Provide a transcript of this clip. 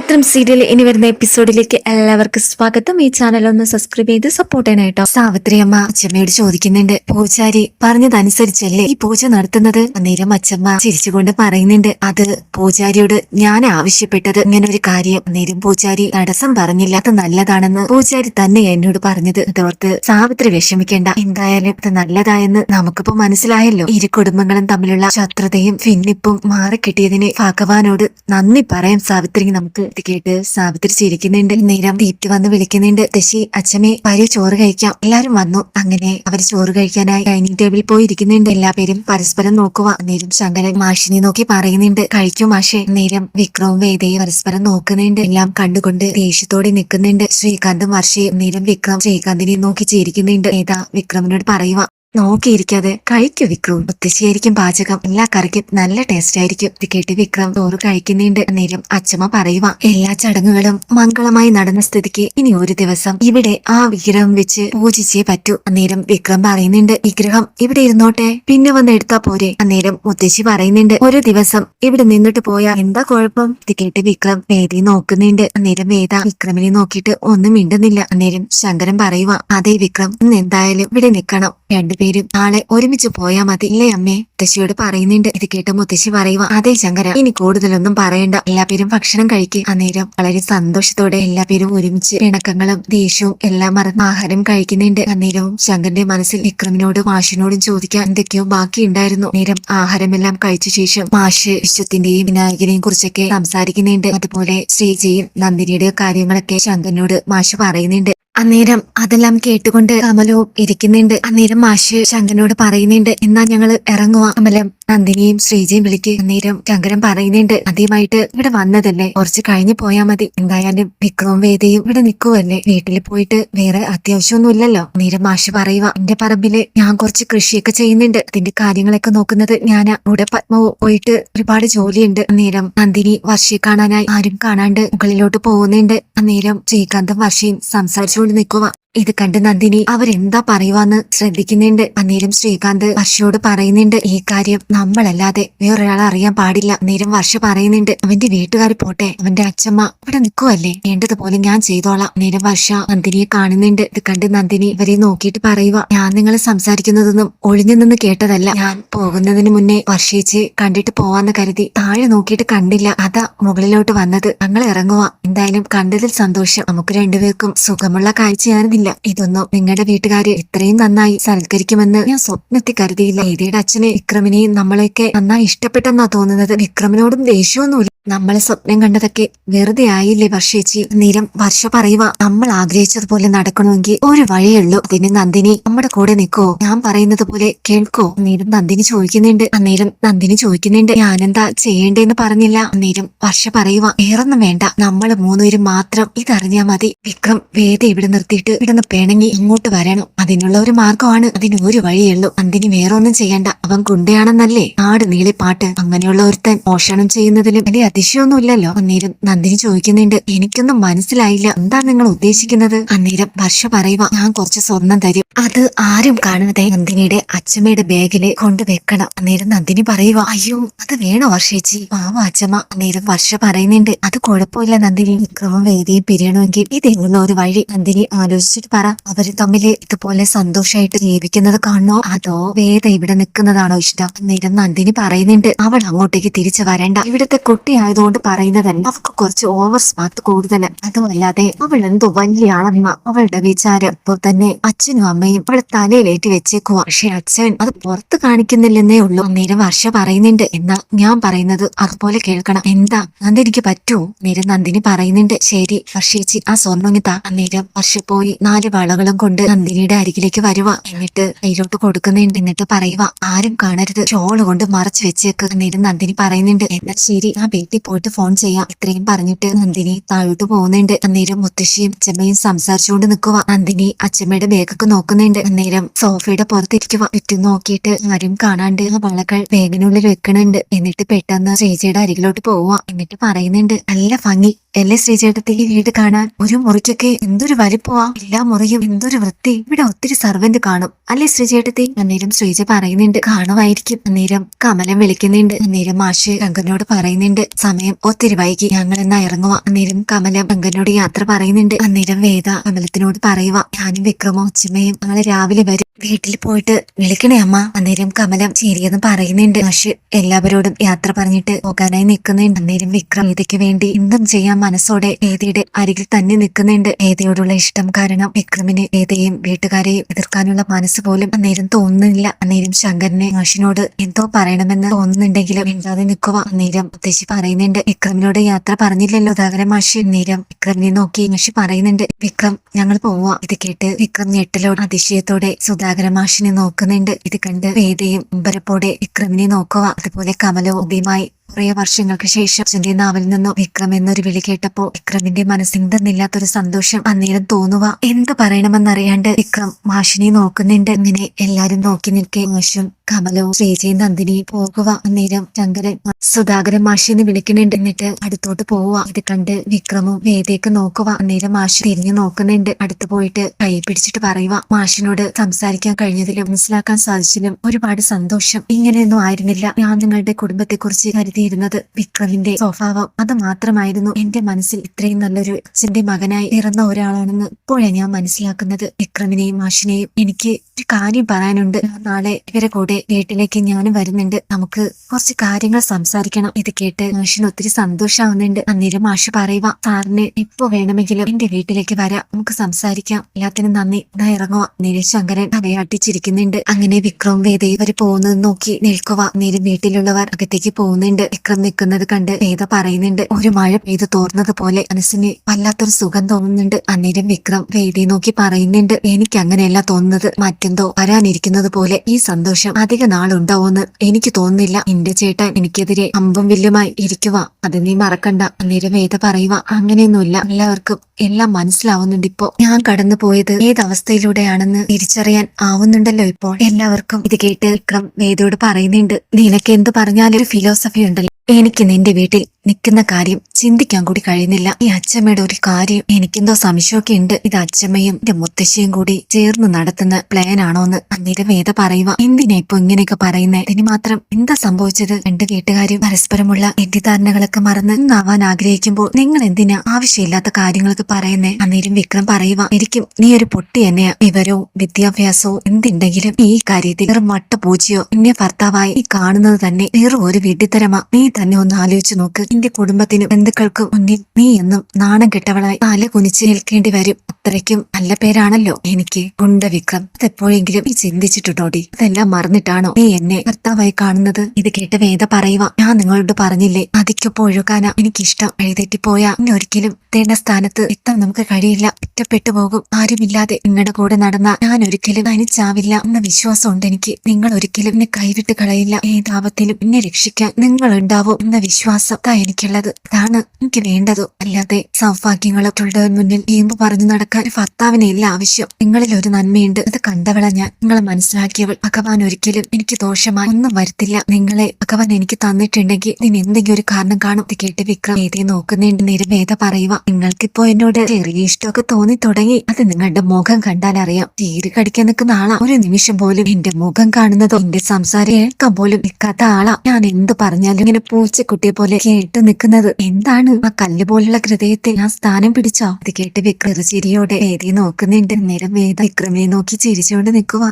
സാവിത്രം serial ഇനി വരുന്ന എപ്പിസോഡിലേക്ക് എല്ലാവർക്കും സ്വാഗതം. ഈ ചാനൽ ഒന്ന് സബ്സ്ക്രൈബ് ചെയ്ത് സപ്പോർട്ട് ചെയ്യണേട്ടോ സാവിത്രി അമ്മ അച്ഛമ്മയോട് ചോദിക്കുന്നുണ്ട്. പൂജാരി പറഞ്ഞതനുസരിച്ചല്ലേ ഈ പൂജ നടത്തുന്നത്? അന്നേരം അച്ഛമ്മ ചിരിച്ചുകൊണ്ട് പറയുന്നുണ്ട്. അത് പൂജാരിയോട് ഞാൻ ആവശ്യപ്പെട്ടത് ഇങ്ങനെ ഒരു കാര്യം. അന്നേരം പൂജാരി തടസ്സം പറഞ്ഞില്ല അത് നല്ലതാണെന്ന് പൂജാരി തന്നെ എന്നോട് പറഞ്ഞത്. അതോർത്ത് സാവിത്രി വിഷമിക്കേണ്ട. എന്തായാലും ഇത് നല്ലതായെന്ന് നമുക്കിപ്പോ മനസ്സിലായല്ലോ. ഇരു കുടുംബങ്ങളും തമ്മിലുള്ള ശത്രുതയും ഭിന്നിപ്പും മാറിക്കിട്ടിയതിന് ഭഗവാനോട് നന്ദി പറയാം സാവിത്രി. നമുക്ക് ഇത് കേട്ട് സാവിത്രി ചിരിക്കുന്നുണ്ട്. നേരം തീറ്റ് വന്ന് വിളിക്കുന്നുണ്ട്. ദശി അച്ഛമ്മേ ഭാര്യ ചോറ് കഴിക്കാം. എല്ലാരും വന്നു. അങ്ങനെ അവർ ചോറ് കഴിക്കാനായി ഡൈനിങ് ടേബിളിൽ പോയി ഇരിക്കുന്നുണ്ട് എല്ലാ പേരും പരസ്പരം നോക്കുക നേരം ശങ്കരൻ മാഷിനെ നോക്കി പറയുന്നുണ്ട്. കഴിക്കൂ മാഷെ. നേരം വിക്രവും വേദയും പരസ്പരം നോക്കുന്നുണ്ട്. എല്ലാം കണ്ടുകൊണ്ട് ദേഷ്യത്തോടെ നിൽക്കുന്നുണ്ട്. ശ്രീകാന്തും വർഷയും നേരം വിക്രം ശ്രീകാന്തിനെ നോക്കി ചിരിക്കുന്നുണ്ട്. ഏതാ വിക്രമിനോട് പറയുക നോക്കിയിരിക്കാതെ കഴിക്കൂ വിക്രം. ഒത്തിശയായിരിക്കും പാചകം. എല്ലാ കറിക്കും നല്ല ടേസ്റ്റ് ആയിരിക്കും. ഇത് കേട്ട് വിക്രം ചോറ് കഴിക്കുന്നുണ്ട്. നേരം അച്ഛമ്മ പറയുക എല്ലാ ചടങ്ങുകളും മംഗളമായി നടന്ന സ്ഥിതിക്ക് ഇനി ഒരു ദിവസം ഇവിടെ ആ വിഗ്രഹം വെച്ച് പൂജിച്ചേ പറ്റൂ. അന്നേരം വിക്രം പറയുന്നുണ്ട് വിഗ്രഹം ഇവിടെ ഇരുന്നോട്ടെ. പിന്നെ വന്ന് എടുത്താ പോരെ. അന്നേരം മുത്തശ്ശി പറയുന്നുണ്ട് ഒരു ദിവസം ഇവിടെ നിന്നിട്ട് പോയാ എന്താ കുഴപ്പം? ഇത് കേട്ട് വിക്രം വേദി നോക്കുന്നുണ്ട്. അന്നേരം വേദ വിക്രമിനെ നോക്കിയിട്ട് ഒന്നും മിണ്ടുന്നില്ല. അന്നേരം ശങ്കരൻ പറയുക അതേ വിക്രം എന്തായാലും ഇവിടെ നിൽക്കണം. രണ്ടുപേരും നാളെ ഒരുമിച്ച് പോയാ മതി. ഇല്ലേ അമ്മേ? മുത്തശ്ശിയോട് പറയുന്നുണ്ട്. ഇത് കേട്ട മുത്തശ്ശി പറയുക അതെ ശങ്കര ഇനി കൂടുതലൊന്നും പറയണ്ട. എല്ലാപേരും ഭക്ഷണം കഴിക്കുക അന്നേരം വളരെ സന്തോഷത്തോടെ എല്ലാപേരും ഒരുമിച്ച് പിണക്കങ്ങളും ദേഷ്യവും എല്ലാം മറന്ന് ആഹാരം കഴിക്കുന്നുണ്ട്. അന്നേരവും ശങ്കരന്റെ മനസ്സിൽ വിക്രമിനോടും മാഷിനോടും ചോദിക്കാൻ എന്തൊക്കെയോ ബാക്കിയുണ്ടായിരുന്നു നേരം ആഹാരമെല്ലാം കഴിച്ച ശേഷം മാഷ് വിശ്വത്തിന്റെയും വിനായകനെയും കുറിച്ചൊക്കെ സംസാരിക്കുന്നുണ്ട്. അതുപോലെ ശ്രീജയും നന്ദിനിയുടെ കാര്യങ്ങളൊക്കെ ശങ്കരനോട് മാഷ് പറയുന്നുണ്ട്. അന്നേരം അതെല്ലാം കേട്ടുകൊണ്ട് കമലവും ഇരിക്കുന്നുണ്ട്. അന്നേരം മാഷ് ശങ്കനോട് പറയുന്നുണ്ട് എന്നാ ഞങ്ങൾ ഇറങ്ങുക കമലം നന്ദിനിയും ശ്രീജയും വിളിക്ക്. അന്നേരം ശങ്കരൻ പറയുന്നുണ്ട് ആദ്യമായിട്ട് ഇവിടെ വന്നതല്ലേ? കുറച്ച് കഴിഞ്ഞു പോയാ മതി. എന്തായാലും വിക്രവും വേദയും ഇവിടെ നിൽക്കുവല്ലേ വീട്ടിൽ പോയിട്ട് വേറെ അത്യാവശ്യമൊന്നുമില്ലല്ലോ? അന്നേരം മാഷ് പറയുക എന്റെ പറമ്പിൽ ഞാൻ കുറച്ച് കൃഷിയൊക്കെ ചെയ്യുന്നുണ്ട്. അതിന്റെ കാര്യങ്ങളൊക്കെ നോക്കുന്നത് ഞാൻ ഇവിടെ പത്മവും പോയിട്ട് ഒരുപാട് ജോലിയുണ്ട്. അന്നേരം നന്ദിനി വർഷയെ കാണാനായി ആരും കാണാണ്ട് മുകളിലോട്ട് പോകുന്നുണ്ട്. അന്നേരം ശ്രീകാന്തും വർഷയും സംസാരിച്ചുകൊണ്ട് നിൽക്കുക ഇത് കണ്ട് നന്ദിനി അവരെന്താ പറയുവാന്ന് ശ്രദ്ധിക്കുന്നുണ്ട്. അന്നേരം ശ്രീകാന്ത് വർഷയോട് പറയുന്നുണ്ട് ഈ കാര്യം നമ്മളല്ലാതെ വേറൊരാൾ അറിയാൻ പാടില്ല. അന്നേരം വർഷ പറയുന്നുണ്ട് അവന്റെ വീട്ടുകാർ പോട്ടെ അവന്റെ അച്ഛമ്മ ഇവിടെ നിൽക്കുവല്ലേ വേണ്ടതുപോലെ ഞാൻ ചെയ്തോളാം. അന്നേരം വർഷ നന്ദിനിയെ കാണുന്നുണ്ട്. ഇത് കണ്ട് നന്ദിനി ഇവരെ നോക്കിയിട്ട് പറയുക ഞാൻ നിങ്ങൾ സംസാരിക്കുന്നതൊന്നും ഒളിഞ്ഞു നിന്ന് കേട്ടതല്ല. ഞാൻ പോകുന്നതിന് മുന്നേ വർഷിച്ച് കണ്ടിട്ട് പോവാന്ന് കരുതി താഴെ നോക്കിയിട്ട് കണ്ടില്ല. അതാ മുകളിലോട്ട് വന്നത്. ഞങ്ങൾ ഇറങ്ങുക എന്തായാലും കണ്ടതിൽ സന്തോഷം. നമുക്ക് രണ്ടുപേർക്കും സുഖമുള്ള കാഴ്ചയായിരുന്നില്ല ഇതൊന്നും നിങ്ങളുടെ വീട്ടുകാര് ഇത്രയും നന്നായി സൽക്കരിക്കുമെന്ന് ഞാൻ സ്വപ്നത്തിൽ കരുതിയില്ല. ഏതിയുടെ അച്ഛനെ വിക്രമിനെയും നമ്മളെയൊക്കെ നന്നായി ഇഷ്ടപ്പെട്ടെന്നാ തോന്നുന്നത്. വിക്രമിനോടും ദേഷ്യമൊന്നുമില്ല. നമ്മളെ സ്വപ്നം കണ്ടതൊക്കെ വെറുതെ ആയില്ലേ വർഷേച്ചി? നിരം വർഷ പറയുക നമ്മൾ ആഗ്രഹിച്ചതുപോലെ നടക്കണമെങ്കിൽ ഒരു വഴിയുള്ളൂ അതിന് നന്ദിനി നമ്മുടെ കൂടെ നിൽക്കോ ഞാൻ പറയുന്നത് പോലെ കേൾക്കോ? അന്നേരം നന്ദിനി ചോദിക്കുന്നുണ്ട്. അന്നേരം നന്ദിനി ചോദിക്കുന്നുണ്ട് ഞാൻ ഞാനെന്താ ചെയ്യേണ്ടെന്ന് പറഞ്ഞില്ല? അന്നേരം വർഷ പറയുക വേറൊന്നും വേണ്ട. നമ്മൾ മൂന്നുപേരും മാത്രം ഇതറിഞ്ഞാൽ മതി. വിക്രം വേദ ഇവിടെ നിർത്തിയിട്ട് ഇവിടുന്ന് പിണങ്ങി ഇങ്ങോട്ട് വരണം. അതിനുള്ള ഒരു മാർഗമാണ്. അതിന് ഒരു വഴിയുള്ളൂ അന്തിന് വേറൊന്നും ചെയ്യണ്ട. അവൻ കുണ്ടയാണെന്നല്ലേ നാട് നീളിപ്പാട്ട് അങ്ങനെയുള്ള ഒരുത്തൻ മോഷണം ചെയ്യുന്നതിലും വലിയ അതിശയമൊന്നുമില്ലല്ലോ. അന്നേരം നന്ദിനി ചോദിക്കുന്നുണ്ട് എനിക്കൊന്നും മനസ്സിലായില്ല. എന്താ നിങ്ങൾ ഉദ്ദേശിക്കുന്നത്? അന്നേരം വർഷ പറയുക ഞാൻ കുറച്ച് സ്വർണം തരും. അത് ആരും കാണാതെ നന്ദിനിയുടെ അച്ഛമ്മയുടെ ബാഗിൽ കൊണ്ടുവെക്കണം അന്നേരം നന്ദിനി പറയുക അയ്യോ അത് വേണോ വർഷേച്ചി പാവ അച്ഛമ്മ. അന്നേരം വർഷ പറയുന്നുണ്ട് അത് കുഴപ്പമില്ല നന്ദിനി. വിക്രമം വേദിയും പിരിയണമെങ്കിൽ ഇതിനുള്ള ഒരു വഴി? നന്ദിനി ആലോചിച്ചിട്ട് പറ അവർ തമ്മിൽ ഇതുപോലെ സന്തോഷമായിട്ട് ജീവിക്കുന്നത് കാണണോ അതോ വേദ ഇവിടെ നിൽക്കുന്നതാണോ ഇഷ്ടം? അന്നേരം നന്ദിനി പറയുന്നുണ്ട്. അവൾ അങ്ങോട്ടേക്ക് തിരിച്ചു വരണ്ട. ഇവിടുത്തെ കുട്ടി ആയതുകൊണ്ട് പറയുന്നതല്ല. അവൾക്ക് കുറച്ച് ഓവർ സ്മാർട്ട് കൂടുതൽ അതുമല്ലാതെ അവൾ എന്തോ വലിയ ആളമ്മ അവളുടെ വിചാരം ഇപ്പോൾ തന്നെ അച്ഛനും അമ്മയും അവളെ തലയിലേറ്റ് വെച്ചേക്കുക പക്ഷെ അച്ഛൻ അത് പുറത്ത് കാണിക്കുന്നില്ലെന്നേ ഉള്ളൂ. അന്നേരം വർഷ പറയുന്നുണ്ട്. എന്നാ ഞാൻ പറയുന്നത് അതുപോലെ കേൾക്കണം. എന്താ? നന്ദിനിക്ക് പറ്റുമോ നേരം നന്ദിനി പറയുന്നുണ്ട്. ശരി. വർഷേച്ചി ആ സ്വർണങ്ങിത്താ അന്നേരം വർഷ പോയി നാല് വളകളും കൊണ്ട് നന്ദിനിയുടെ അരികിലേക്ക് വരുക എന്നിട്ട് കയ്യിലോട്ട് കൊടുക്കുന്നുണ്ട്. എന്നിട്ട് പറയുക ആരും കാണരുത്. ഷോൾ കൊണ്ട് മറച്ചു വെച്ചേക്ക് അന്നേരം നന്ദിനി പറയുന്നുണ്ട്. എന്നാ ശരി ആ വീട്ടിൽ പോയിട്ട് ഫോൺ ചെയ്യാം. ഇത്രയും പറഞ്ഞിട്ട് നന്ദിനി താഴോട്ട് പോകുന്നുണ്ട്. അന്നേരം മുത്തശ്ശിയും അച്ഛമ്മയും സംസാരിച്ചുകൊണ്ട് നിൽക്കുക നന്ദിനി അച്ഛമ്മയുടെ ബാഗൊക്കെ നോക്കുന്നുണ്ട്. അന്നേരം സോഫയുടെ പുറത്തിരിക്കുക ചുറ്റും നോക്കിയിട്ട് ആരും കാണാണ്ട് ആ വളകൾ ബാഗിനുള്ളിൽ വെക്കണുണ്ട്. എന്നിട്ട് പെട്ടെന്ന് ചേച്ചിയുടെ അരികിലോട്ട് പോവുക എന്നിട്ട് പറയുന്നുണ്ട് നല്ല ഭംഗി. എല്ലേ ശ്രീചേട്ടത്തി ഈ വീട് കാണാൻ? ഒരു മുറിക്കൊക്കെ എന്തൊരു വലിപ്പമാ. എല്ലാ മുറിയും എന്തൊരു വൃത്തി. ഇവിടെ ഒത്തിരി സർവന്റ് കാണും. അല്ലേ ശ്രീചേട്ടത്തി? അന്നേരം ശ്രീജ പറയുന്നുണ്ട്. കാണുമായിരിക്കും. അന്നേരം കമലം വിളിക്കുന്നുണ്ട്. അന്നേരം മാഷ് ശങ്കരനോട് പറയുന്നുണ്ട്. സമയം ഒത്തിരി വൈകി. ഞങ്ങൾ എന്നാ ഇറങ്ങുക അന്നേരം കമലം ശങ്കരനോട് യാത്ര പറയുന്നുണ്ട്. അന്നേരം വേദ കമലത്തിനോട് പറയുക ഞാനും വിക്രമോ അച്ഛമ്മയും ഞങ്ങൾ രാവിലെ വരും. വീട്ടിൽ പോയിട്ട് വിളിക്കണേ അമ്മ. അന്നേരം കമലം ശരിയെന്ന് പറയുന്നുണ്ട്. മാഷ് എല്ലാവരോടും യാത്ര പറഞ്ഞിട്ട് പോകാനായി നിൽക്കുന്നുണ്ട്. അന്നേരം വിക്രം ഇതയ്ക്ക് വേണ്ടി എന്തും ചെയ്യാൻ മനസ്സോടെ ഏതയുടെ അരികിൽ തന്നെ നിൽക്കുന്നുണ്ട്. വേദിയോടുള്ള ഇഷ്ടം കാരണം വിക്രമിന് വേദയെയും വീട്ടുകാരെയും എതിർക്കാനുള്ള മനസ്സ് പോലും അന്നേരം തോന്നുന്നില്ല. അന്നേരം ശങ്കരനെ മാഷിനോട് എന്തോ പറയണമെന്ന് തോന്നുന്നുണ്ടെങ്കിലും മിണ്ടാതെ നിൽക്കുക അന്നേരം മുത്തശ്ശി പറയുന്നുണ്ട്. വിക്രമിനോട് യാത്ര പറഞ്ഞില്ലല്ലോ. സുധാകരൻ മാഷി. അന്നേരം വിക്രമിനെ നോക്കി മാഷി പറയുന്നുണ്ട്. വിക്രം ഞങ്ങൾ പോവാ. ഇത് കേട്ട് വിക്രം ഞെട്ടലോട് അതിശയത്തോടെ സുധാകര മാഷിനെ നോക്കുന്നുണ്ട്. ഇത് കണ്ട് വേദയും അമ്പരപ്പോടെ വിക്രമിനെ നോക്കുക. അതുപോലെ കമലോ ഉബിയുമായി കുറെ വർഷങ്ങൾക്ക് ശേഷം അച്ഛന്റെ നാവിൽ നിന്നോ വിക്രം എന്നൊരു വിളി കേട്ടപ്പോ വിക്രമിന്റെ മനസ്സിന്തെന്നില്ലാത്തൊരു സന്തോഷം അന്നേരം തോന്നുക എന്ത് പറയണമെന്നറിയാണ്ട് വിക്രം മാഷിനെ നോക്കുന്നുണ്ട്. ഇങ്ങനെ എല്ലാരും നോക്കി നിൽക്കെ മാഷും കമലവും ശ്രീജയും നന്ദിനിയും പോകുക. അന്നേരം ശങ്കരൻ സുധാകരൻ മാഷിന്ന് വിളിക്കുന്നുണ്ട്. എന്നിട്ട് അടുത്തോട്ട് പോവുക. ഇത് കണ്ട് വിക്രമും വേദയൊക്കെ നോക്കുക. അന്നേരം മാഷ് തിരിഞ്ഞു നോക്കുന്നുണ്ട്. അടുത്ത് പോയിട്ട് കൈ പിടിച്ചിട്ട് പറയുക മാഷിനോട് സംസാരിക്കാൻ കഴിഞ്ഞതിലും മനസ്സിലാക്കാൻ സാധിച്ചതിലും ഒരുപാട് സന്തോഷം. ഇങ്ങനെയൊന്നും ആയിരുന്നില്ല. ഞാൻ നിങ്ങളുടെ കുടുംബത്തെ കുറിച്ച് കരുതിയിരുന്നത് വിക്രമിന്റെ സ്വഭാവം. അത് മാത്രമായിരുന്നു എന്റെ മനസ്സിൽ ഇത്രയും നല്ലൊരു അച്ഛന്റെ മകനായി പിറന്ന ഒരാളാണെന്ന് ഇപ്പോഴാണ് ഞാൻ മനസ്സിലാക്കുന്നത്. വിക്രമിനെയും മാഷിനെയും എനിക്ക് ഒരു കാര്യം പറയാനുണ്ട്. നാളെ ഇവരെ കൂടെ വീട്ടിലേക്ക് ഞാനും വരുന്നുണ്ട്. നമുക്ക് കുറച്ച് കാര്യങ്ങൾ സംസാരിക്കണം. ഇത് കേട്ട് മാഷിന് ഒത്തിരി സന്തോഷാവുന്നുണ്ട്. അന്നേരം മാഷ് പറയുക സാറിന് ഇപ്പൊ വേണമെങ്കിലും എന്റെ വീട്ടിലേക്ക് വരാം. നമുക്ക് സംസാരിക്കാം. എല്ലാത്തിനും നന്ദി. ഇതാ ഇറങ്ങുക നേരെ ശങ്കരൻ തലയാട്ടിച്ചിരിക്കുന്നുണ്ട് അങ്ങനെ വിക്രം വേദ ഇവർ പോകുന്നത് നോക്കി നിൽക്കുക നേരെ വീട്ടിലുള്ളവർ അകത്തേക്ക് പോകുന്നുണ്ട്. വിക്രം നിൽക്കുന്നത് കണ്ട് വേദ പറയുന്നുണ്ട് ഒരു മഴ പെയ്ത് തോർന്നത് പോലെ മനസ്സിന് വല്ലാത്തൊരു സുഖം തോന്നുന്നുണ്ട് അന്നേരം വിക്രം വേദിയെ നോക്കി പറയുന്നുണ്ട് എനിക്ക് അങ്ങനെയല്ല തോന്നുന്നത് മറ്റെന്തോ വരാനിരിക്കുന്നത് പോലെ ഈ സന്തോഷം അധിക നാളുണ്ടാവുമെന്ന് എനിക്ക് തോന്നുന്നില്ല. എന്റെ ചേട്ടൻ എനിക്കെതിരെ അമ്പും വില്ലുമായി ഇരിക്കുക അത് നീ മറക്കണ്ട അന്നേരം വേദ പറയുക അങ്ങനെയൊന്നുമില്ല എല്ലാവർക്കും എല്ലാം മനസ്സിലാവുന്നുണ്ട് ഇപ്പോ. ഞാൻ കടന്നു പോയത് ഏത് അവസ്ഥയിലൂടെയാണെന്ന് തിരിച്ചറിയാൻ ആവുന്നുണ്ടല്ലോ ഇപ്പോൾ. എല്ലാവർക്കും ഇത് കേട്ട് വിക്രം വേദയോട് പറയുന്നുണ്ട് നിനക്ക് എന്ത് പറഞ്ഞാലൊരു ഫിലോസഫി presenta എനിക്ക് നിന്റെ വീട്ടിൽ നിൽക്കുന്ന കാര്യം ചിന്തിക്കാൻ കൂടി കഴിയുന്നില്ല. ഈ അച്ഛമ്മയുടെ ഒരു കാര്യം എനിക്കെന്തോ സംശയമൊക്കെ ഉണ്ട്. ഇത് അച്ഛമ്മയും എന്റെ മുത്തശ്ശിയും കൂടി ചേർന്ന് നടത്തുന്ന പ്ലാൻ ആണോ എന്ന് അന്നേരം വേദ പറയുക എന്തിനാ ഇപ്പൊ ഇങ്ങനെയൊക്കെ പറയുന്നേ? ഇതിന് മാത്രം എന്താ സംഭവിച്ചത്? രണ്ട് വീട്ടുകാരും പരസ്പരമുള്ള തെറ്റിദ്ധാരണകളൊക്കെ മറന്ന് ഒന്നാവാൻ ആഗ്രഹിക്കുമ്പോൾ നിങ്ങൾ എന്തിനാ ആവശ്യമില്ലാത്ത കാര്യങ്ങളൊക്കെ പറയുന്നേ? അന്നേരം വിക്രം പറയുക എനിക്കും നീ ഒരു പൊട്ടി തന്നെയാ. വിവരവും വിദ്യാഭ്യാസവും എന്തുണ്ടെങ്കിലും ഈ കാര്യത്തിൽ വെറും മട്ട പൂജയോ എന്നെ ഭർത്താവായി ഈ കാണുന്നത് തന്നെ വേറെ ഒരു വിഡിത്തരമാ നീ തന്നെ ഒന്ന് ആലോചിച്ചു നോക്ക്. നിന്റെ കുടുംബത്തിനും ബന്ധുക്കൾക്കും മുന്നിൽ നീ എന്നും നാണം കെട്ടവളായി തല കുനിച്ച് നിൽക്കേണ്ടി വരും. അത്രയ്ക്കും നല്ല പേരാണല്ലോ എനിക്ക് ഗുണ്ട വിക്രം അതെപ്പോഴെങ്കിലും നീ ചിന്തിച്ചിട്ടുണ്ടോടി അതെല്ലാം മറന്നിട്ടാണോ നീ എന്നെ ഭർത്താവായി കാണുന്നത്? ഇത് കേട്ട് വേദ പറയുക ഞാൻ നിങ്ങളോട് പറഞ്ഞില്ലേ അതിക്കൊപ്പം ഒഴുകാനാ എനിക്കിഷ്ടം. എഴുതേറ്റിപ്പോയാ ഇനി ഒരിക്കലും എത്തേണ്ട സ്ഥാനത്ത് എത്താൻ നമുക്ക് കഴിയില്ല. ഒറ്റപ്പെട്ടു പോകും. ആരുമില്ലാതെ നിങ്ങളുടെ കൂടെ നടന്ന ഞാൻ ഒരിക്കലും തനിച്ചാവില്ല എന്ന വിശ്വാസം ഉണ്ട് എനിക്ക്. നിങ്ങൾ ഒരിക്കലും എന്നെ കൈവിട്ട് കളയില്ല. ഏതാപത്തിലും എന്നെ രക്ഷിക്കാൻ നിങ്ങൾ ഉണ്ടാവും എന്ന വിശ്വാസം താ എനിക്കുള്ളത്. അതാണ് എനിക്ക് വേണ്ടത്. അല്ലാതെ സൗഭാഗ്യങ്ങളും തൊഴിലുടെ മുന്നിൽ ഈമ്പ് പറഞ്ഞു നടക്കാൻ ഒരു ഭർത്താവിനെ ഇല്ല ആവശ്യം. നിങ്ങളിൽ ഒരു നന്മയുണ്ട്. അത് കണ്ടവള ഞാൻ. നിങ്ങളെ മനസ്സിലാക്കിയവൾ. ഭഗവാൻ ഒരിക്കലും എനിക്ക് ദോഷമായി ഒന്നും വരുത്തില്ല. നിങ്ങളെ ഭഗവാൻ എനിക്ക് തന്നിട്ടുണ്ടെങ്കിൽ ഇതിന് എന്തെങ്കിലും ഒരു കാരണം കാണും. കേട്ട് വിക്രം ഏതേ നോക്കുന്നുണ്ട്. നിരവേദ വേദ പറയുക. നിങ്ങൾക്കിപ്പോ എന്നോട് ചെറിയ ഇഷ്ടമൊക്കെ തോന്നി തുടങ്ങി. അത് നിങ്ങളുടെ മുഖം കണ്ടാൽ അറിയാം. തീര് കടിക്കാൻ നിൽക്കുന്ന ആളാ. ഒരു നിമിഷം പോലും എന്റെ മുഖം കാണുന്നതോ എന്റെ സംസാരം കേൾക്കാൻ പോലും നിൽക്കാത്ത ആളാ. ഞാൻ എന്ത് പറഞ്ഞാലും ഇങ്ങനെ പൂച്ചക്കുട്ടിയെ പോലെ കേട്ട് നിൽക്കുന്നത് എന്താണ്? ആ കല്ല് പോലുള്ള ഹൃദയത്തെ ഞാൻ സ്ഥാനം പിടിച്ചോ? അത് കേട്ട് വിക്രം ചിരിയോടെ വേദി നോക്കുന്നുണ്ട്. നേരം വേദ വിക്രമയെ നോക്കി ചിരിച്ചുകൊണ്ട് നിൽക്കുക